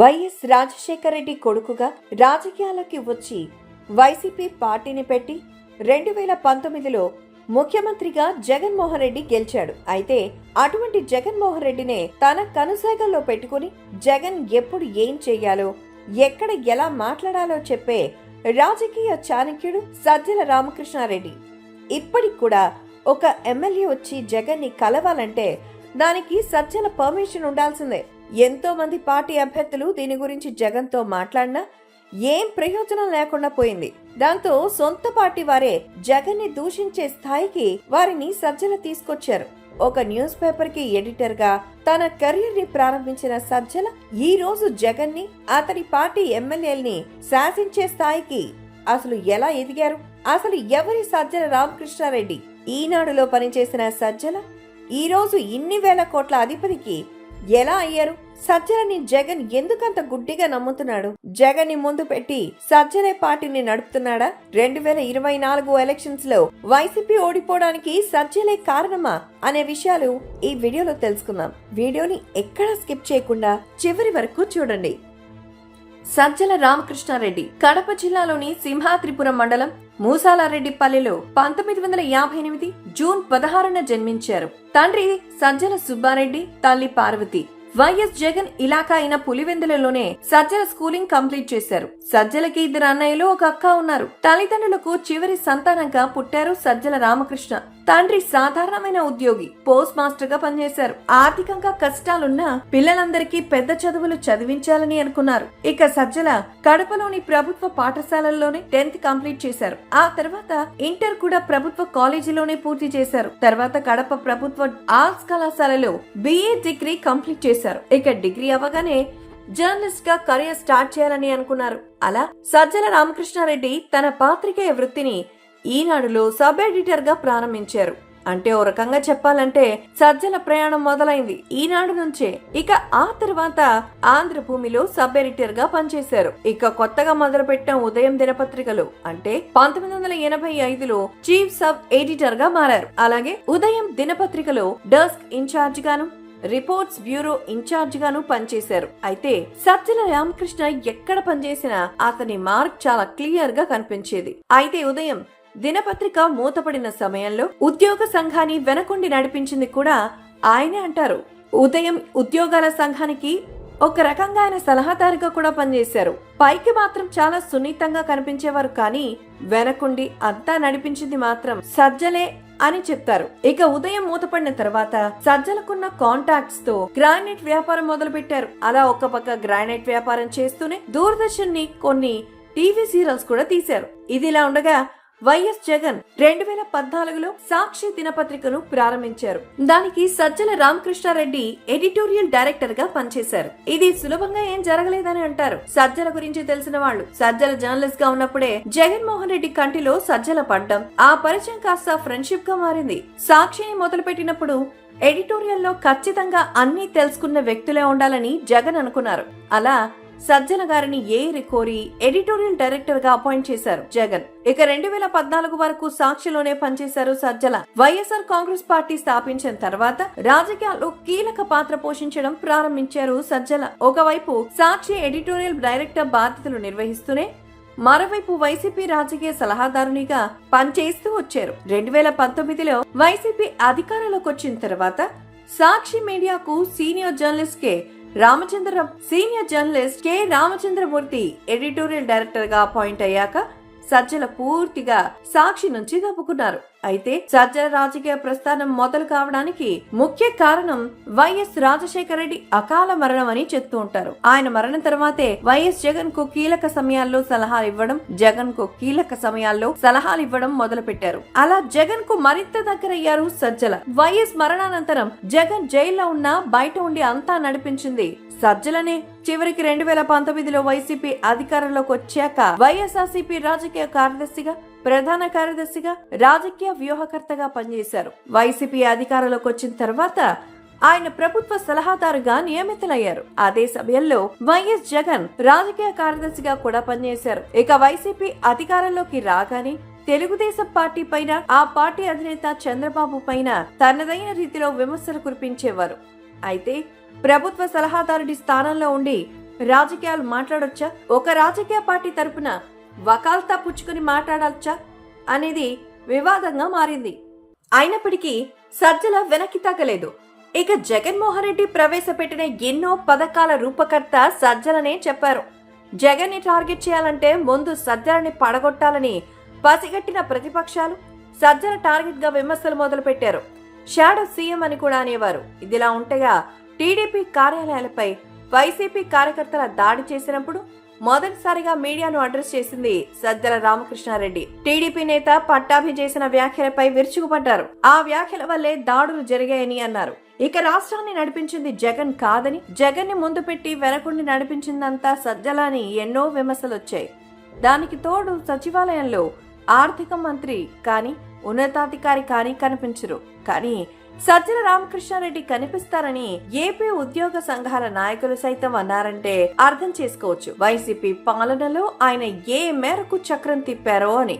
YS Rajasekhara Reddy కొడుకుగా రాజకీయాలకి వచ్చి వైసీపీ పార్టీని పెట్టి రెండు వేల పంతొమ్మిదిలో ముఖ్యమంత్రిగా జగన్మోహన్ రెడ్డి గెలిచాడు. అయితే అటువంటి జగన్మోహన్ రెడ్డినే తన కనుసైగల్లో పెట్టుకుని జగన్ ఎప్పుడు ఏం చేయాలో ఎక్కడ ఎలా మాట్లాడాలో చెప్పే రాజకీయ చాణక్యుడు సజ్జల రామకృష్ణారెడ్డి. ఇప్పటికి కూడా ఒక ఎమ్మెల్యే వచ్చి జగన్ని కలవాలంటే దానికి సజ్జల పర్మిషన్ ఉండాల్సిందే. ఎంతో మంది పార్టీ అభ్యర్థులు దీని గురించి జగన్తో మాట్లాడినా ఏం ప్రయోజనం లేకుండా పోయింది. దాంతో సొంత పార్టీ వారే జగన్ని దూషించే స్థాయికి వారిని సజ్జల తీసుకొచ్చారు. ఒక న్యూస్ పేపర్కి ఎడిటర్గా తన కెరీర్ని ప్రారంభించిన సజ్జల ఈ రోజు జగన్ని అతని పార్టీ ఎమ్మెల్యేల్ని శాసించే స్థాయికి అసలు ఎలా ఎదిగారు? అసలు ఎవరి సజ్జల రామకృష్ణారెడ్డి? ఈనాడులో పనిచేసిన సజ్జల ఈ రోజు ఇన్ని వేల కోట్ల అధిపతికి ఎలా అయ్యారు? సజ్జనని జగన్ ఎందుకంత గుడ్డిగా నమ్ముతున్నాడు? జగన్ని ముందు పెట్టి సజ్జనే పార్టీని నడుపుతున్నాడా? రెండు వేల ఇరవై నాలుగు ఎలక్షన్స్లో వైసీపీ ఓడిపోవడానికి సజ్జలే కారణమా అనే విషయాలు ఈ వీడియోలో తెలుసుకుందాం. వీడియోని ఎక్కడా స్కిప్ చేయకుండా చివరి వరకు చూడండి. సజ్జల రామకృష్ణారెడ్డి కడప జిల్లాలోని సింహాద్రిపురం మండలం మూసాలారెడ్డిపల్లిలో పంతొమ్మిది వందల యాభై ఎనిమిది జూన్ పదహారున జన్మించారు. తండ్రి సజ్జల సుబ్బారెడ్డి తల్లి పార్వతి. వైఎస్ జగన్ ఇలాకా అయిన పులివెందులలోనే సజ్జల స్కూలింగ్ కంప్లీట్ చేశారు. సజ్జలకి ఇద్దరు అన్నయ్యలు ఒక అక్క ఉన్నారు. తల్లిదండ్రులకు చివరి సంతానంగా పుట్టారు సజ్జల రామకృష్ణ. తండ్రి సాధారణమైన ఉద్యోగి పోస్ట్ మాస్టర్గా పనిచేశారు. ఆర్థికంగా కష్టాలున్నా పిల్లలందరికీ పెద్ద చదువులు చదివించాలని అనుకున్నారు. ఇక సజ్జల కడపలోని ప్రభుత్వ పాఠశాలల్లోనే టెన్త్ కంప్లీట్ చేశారు. ఆ తర్వాత ఇంటర్ కూడా ప్రభుత్వ కాలేజీలోనే పూర్తి చేశారు. తర్వాత కడప ప్రభుత్వ ఆర్ట్స్ కళాశాలలో బిఏ డిగ్రీ కంప్లీట్ చేశారు. ఇక డిగ్రీ అవ్వగానే జర్నలిస్ట్గా కెరియర్ స్టార్ట్ చేయాలని అనుకున్నారు. అలా సజ్జల రామకృష్ణారెడ్డి తన పాత్రికేయ వృత్తిని ఈనాడులో సబ్ ఎడిటర్గా ప్రారంభించారు. అంటే ఓ రకంగా చెప్పాలంటే సజ్జల ప్రయాణం మొదలైంది. ఈనాడు నుంచే ఇక ఆ తర్వాత ఆంధ్రభూమిలో సబ్ ఎడిటర్గా పనిచేశారు. ఇక కొత్తగా మొదలుపెట్టిన ఉదయం దినపత్రికలు అంటే పంతొమ్మిది వందల ఎనభై ఐదులో చీఫ్ సబ్ ఎడిటర్గా మారారు. అలాగే ఉదయం దినపత్రికలో డెస్క్ ఇన్ఛార్జ్ గాను రిపోర్ట్స్ బ్యూరో ఇన్ఛార్జ్ గాను పనిచేశారు. అయితే సజ్జల రామకృష్ణ ఎక్కడ పనిచేసినా అతని మార్క్ చాలా క్లియర్గా కనిపించేది. అయితే ఉదయం దినపత్రిక మూతపడిన సమయంలో ఉద్యోగ సంఘాన్ని వెనకుండి నడిపించింది కూడా ఆయనే అంటారు. ఉదయం ఉద్యోగాల సంఘానికి ఒక రకంగా ఆయన సలహాదారుగా కూడా పనిచేశారు. పైకి మాత్రం చాలా సున్నితంగా కనిపించేవారు కానీ వెనకుండి అంతా నడిపించింది మాత్రం సజ్జలే అని చెప్తారు. ఇక ఉదయం మూతపడిన తర్వాత సజ్జలకున్న కాంటాక్ట్స్తో గ్రానైట్ వ్యాపారం మొదలు పెట్టారు అలా ఒక పక్క గ్రానైట్ వ్యాపారం చేస్తూనే దూరదర్శన్ని కొన్ని టీవీ సీరియల్స్ కూడా తీశారు. ఇదిలా ఉండగా వైఎస్ జగన్ రెండు వేల పద్నాలుగులో సాక్షి దినపత్రికను ప్రారంభించారు. దానికి సజ్జల రామకృష్ణారెడ్డి ఎడిటోరియల్ డైరెక్టర్గా పనిచేశారు. ఇది సులభంగా ఏం జరగలేదని అంటారు. సజ్జల గురించి తెలిసిన వాళ్ళు. సజ్జల జర్నలిస్ట్గా ఉన్నప్పుడే జగన్మోహన్ రెడ్డి కంటిలో సజ్జల పడ్డం ఆ పరిచయం కాస్త ఫ్రెండ్షిప్గా మారింది. సాక్షిని మొదలుపెట్టినప్పుడు ఎడిటోరియల్లో ఖచ్చితంగా అన్ని తెలుసుకున్న వ్యక్తులే ఉండాలని జగన్ అనుకున్నారు. అలా సజ్జల గారిని ఏరి కోరి ఎడిటోరియల్ డైరెక్టర్గా అపాయింట్ చేశారు? జగన్. ఇక రెండు వేల పద్నాలుగు వరకు సాక్షిలోనే పనిచేశారు సజ్జల. వైఎస్ఆర్ కాంగ్రెస్ పార్టీ స్థాపించిన తర్వాత రాజకీయాల్లో కీలక పాత్ర పోషించడం ప్రారంభించారు సజ్జల. ఒకవైపు సాక్షి ఎడిటోరియల్ డైరెక్టర్ బాధ్యతలు నిర్వహిస్తూనే మరోవైపు వైసీపీ రాజకీయ సలహాదారునిగా పనిచేస్తూ వచ్చారు. రెండు వేల పంతొమ్మిదిలో వైసీపీ అధికారంలోకి వచ్చిన తర్వాత సాక్షి మీడియాకు senior journalist K Ramachandra senior journalist K Ramachandramurthy editorial డైరెక్టర్గా అపాయింట్ అయ్యాక సజ్జల పూర్తిగా సాక్షి నుంచి దప్పుకున్నారు. అయితే సజ్జల రాజకీయ ప్రస్థానం మొదలు కావడానికి ముఖ్య కారణం వైఎస్ రాజశేఖర రెడ్డి అకాల మరణం అని చెప్తూ ఉంటారు. ఆయన మరణం తర్వాతే వైఎస్ జగన్కు కీలక సమయాల్లో సలహాలు ఇవ్వడం జగన్కు కీలక సమయాల్లో సలహాలు ఇవ్వడం మొదలు పెట్టారు అలా జగన్కు మరింత దగ్గరయ్యారు సజ్జల. వైఎస్ మరణానంతరం జగన్ జైల్లో ఉన్నా బయట ఉండి అంతా నడిపించింది సజ్జలనే. చివరికి రెండు వేల పంతొమ్మిదిలో వైసీపీ అధికారంలోకి వచ్చాక వైఎస్ఆర్సీపీ రాజకీయ కార్యదర్శిగా ప్రధాన కార్యదర్శిగా రాజకీయ వ్యూహకర్తగా పనిచేశారు. వైసీపీ అధికారంలోకి వచ్చిన తర్వాత ఆయన ప్రభుత్వ సలహాదారుగా నియమితులయ్యారు. అదే సమయంలో వైఎస్ జగన్ రాజకీయ కార్యదర్శిగా కూడా పనిచేశారు. ఇక వైసీపీ అధికారంలోకి రాగానే తెలుగుదేశం పార్టీ పైన ఆ పార్టీ అధినేత చంద్రబాబు పైన తనదైన రీతిలో విమర్శలు కురిపించేవారు. అయితే ప్రభుత్వ సలహాదారుడి స్థానంలో ఉండి రాజకీయాలు మాట్లాడొచ్చా? ఒక రాజకీయ పార్టీ తరపున వకాల్తా పుచ్చుకుని మాట్లాడాలచ్చా అనేది వివాదంగా మారింది. అయినప్పటికీ సజ్జల వెనక్కి తగ్గలేదు. ఇక జగన్మోహన్ రెడ్డి ప్రవేశపెట్టిన ఎన్నో పథకాల రూపకర్త సజ్జలనే చెప్పారు. జగన్ని టార్గెట్ చేయాలంటే ముందు సజ్జలని పడగొట్టాలని పసిగట్టిన ప్రతిపక్షాలు సజ్జల టార్గెట్గా విమర్శలు మొదలుపెట్టారు. షాడో సీఎం అని కూడా అనేవారు. ఇదిలా ఉంటగా టీడీపీ కార్యాలయాలపై వైసీపీ కార్యకర్తల దాడి చేసినప్పుడు మొదటిసారిగా మీడియాను అడ్రస్ చేసింది సజ్జల రామకృష్ణారెడ్డి. టీడీపీ నేత పట్టాభి చేసిన వ్యాఖ్యలపై విరుచుకుపడ్డారు. ఆ వ్యాఖ్యల వల్లే దాడులు జరిగాయని అన్నారు. ఇక రాష్ట్రాన్ని నడిపించింది జగన్ కాదని జగన్ని ముందు పెట్టి వెనకుండి నడిపించిందంతా సజ్జలని ఎన్నో విమర్శలు వచ్చాయి. దానికి తోడు సచివాలయంలో ఆర్థిక మంత్రి కానీ ఉన్నతాధికారి కానీ కనిపించరు. కానీ సజ్జల రామకృష్ణారెడ్డి కనిపిస్తారని ఏపీ ఉద్యోగ సంఘాల నాయకులు సైతం అన్నారంటే అర్థం చేసుకోవచ్చు. వైసీపీ పాలనలో ఆయన ఏ మేరకు చక్రం తిప్పారో అని.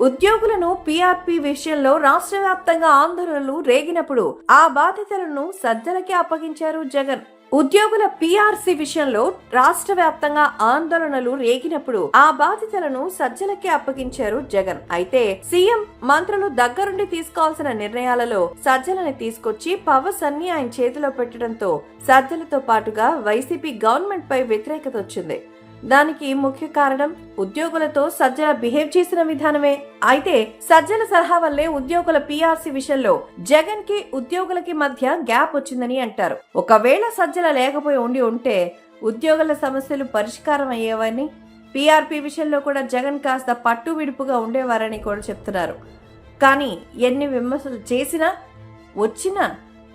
ఉద్యోగులను పీఆర్పీ విషయంలో రాష్ట్ర వ్యాప్తంగా ఆందోళనలు రేగినప్పుడు ఆ బాధ్యతలను సజ్జలకి అప్పగించారు జగన్. ఉద్యోగుల పీఆర్సీ విషయంలో రాష్ట్ర వ్యాప్తంగా ఆందోళనలు రేగినప్పుడు ఆ బాధ్యతలను సజ్జలకే అప్పగించారు జగన్. అయితే సీఎం మంత్రులు దగ్గరుండి తీసుకోవాల్సిన నిర్ణయాలలో సజ్జలని తీసుకొచ్చి పవర్స్ అన్ని ఆయన చేతిలో పెట్టడంతో సజ్జలతో పాటుగా వైసీపీ గవర్నమెంట్ పై వ్యతిరేకత వచ్చింది. దానికి ముఖ్య కారణం ఉద్యోగులతో సజ్జల బిహేవ్ చేసిన విధానమే. అయితే సజ్జల సలహా వల్లే ఉద్యోగుల పీఆర్సీ విషయంలో జగన్కి ఉద్యోగులకి మధ్య గ్యాప్ వచ్చిందని అంటారు. ఒకవేళ సజ్జల లేకపోయి ఉండి ఉంటే ఉద్యోగుల సమస్యలు పరిష్కారం అయ్యేవని పీఆర్పీ విషయంలో కూడా జగన్ కాస్త పట్టు విడుపుగా ఉండేవారని కూడా చెప్తున్నారు. కానీ ఎన్ని విమర్శలు చేసినా వచ్చినా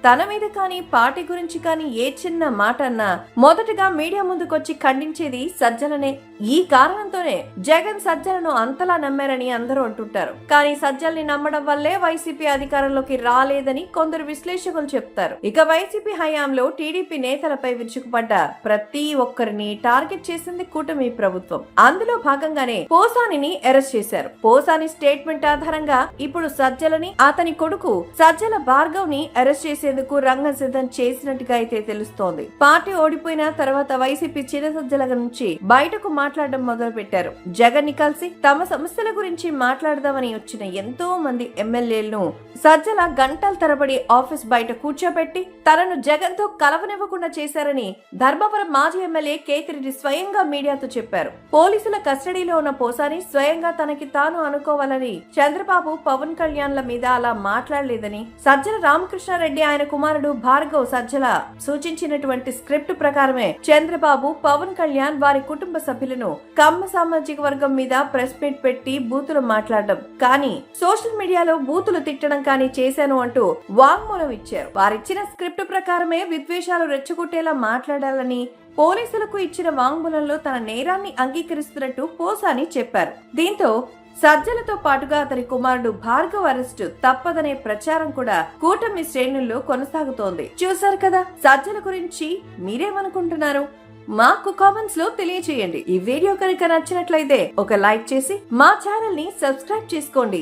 తన మీద కానీ పార్టీ గురించి కానీ ఏ చిన్న మాట అన్నా మొదటగా మీడియా ముందుకొచ్చి ఖండించేది సజ్జలనే ఈ కారణంతోనే జగన్ సజ్జలను అంతలా నమ్మారని అందరూ అంటుంటారు. కానీ సజ్జల్ని నమ్మడం వల్లే వైసీపీ అధికారంలోకి రాలేదని కొందరు విశ్లేషకులు చెప్తారు. ఇక వైసీపీ హయాంలో టీడీపీ నేతలపై విరుచుకుపడ్డ ప్రతి ఒక్కరిని టార్గెట్ చేసింది కూటమి ప్రభుత్వం. అందులో భాగంగానే పోసానిని అరెస్ట్ చేశారు. పోసాని స్టేట్మెంట్ ఆధారంగా ఇప్పుడు సజ్జలని అతని కొడుకు సజ్జల భార్గవ్ని అరెస్ట్ చేసేందుకు రంగం సిద్ధం చేసినట్టుగా అయితే తెలుస్తోంది. పార్టీ ఓడిపోయిన తర్వాత వైసీపీ చిన్న సజ్జల నుంచి బయటకు మాట్లాడడం మొదలు పెట్టారు జగన్ని కలిసి తమ సమస్యల గురించి మాట్లాడదామని వచ్చిన ఎంతో మంది ఎమ్మెల్యేలను సజ్జల గంటల తరబడి ఆఫీస్ బయట కూర్చోబెట్టి తనను జగన్తో కలవనివ్వకుండా చేశారని ధర్మవరం మాజీ ఎమ్మెల్యే కేతిరెడ్డి స్వయంగా మీడియాతో చెప్పారు. పోలీసుల కస్టడీలో ఉన్న పోసాని స్వయంగా తనకి తాను అనుకోవాలని చంద్రబాబు పవన్ కళ్యాణ్ల మీద అలా మాట్లాడలేదని సజ్జల రామకృష్ణారెడ్డి ఆయన కుమారుడు భార్గవ్ సజ్జల సూచించినటువంటి స్క్రిప్ట్ ప్రకారమే చంద్రబాబు పవన్ కళ్యాణ్ వారి కుటుంబ సభ్యులను కమ్మ సామాజిక వర్గం మీద ప్రెస్ మీట్ పెట్టి బూతులు మాట్లాడడం. కానీ సోషల్ మీడియాలో బూతులు తిట్టడం కానీ చేశాను అంటూ వాంగ్మూలం ఇచ్చారు. వారిచ్చిన స్క్రిప్ట్ ప్రకారమే విద్వేషాలు రెచ్చగొట్టేలా మాట్లాడాలని పోలీసులకు ఇచ్చిన వాంగ్మూలంలో తన నేరాన్ని అంగీకరిస్తున్నట్టు పోసాని చెప్పారు. దీంతో సజ్జలతో పాటుగా అతని కుమారుడు భార్గవ్ అరెస్టు తప్పదనే ప్రచారం కూడా కూటమి శ్రేణుల్లో కొనసాగుతోంది. చూశారు కదా సజ్జల గురించి మీరేమనుకుంటున్నారు? మాకు కామెంట్స్లో తెలియజేయండి ఈ వీడియో కనుక నచ్చినట్లయితే ఒక లైక్ చేసి మా ఛానల్ని సబ్స్క్రైబ్ చేసుకోండి.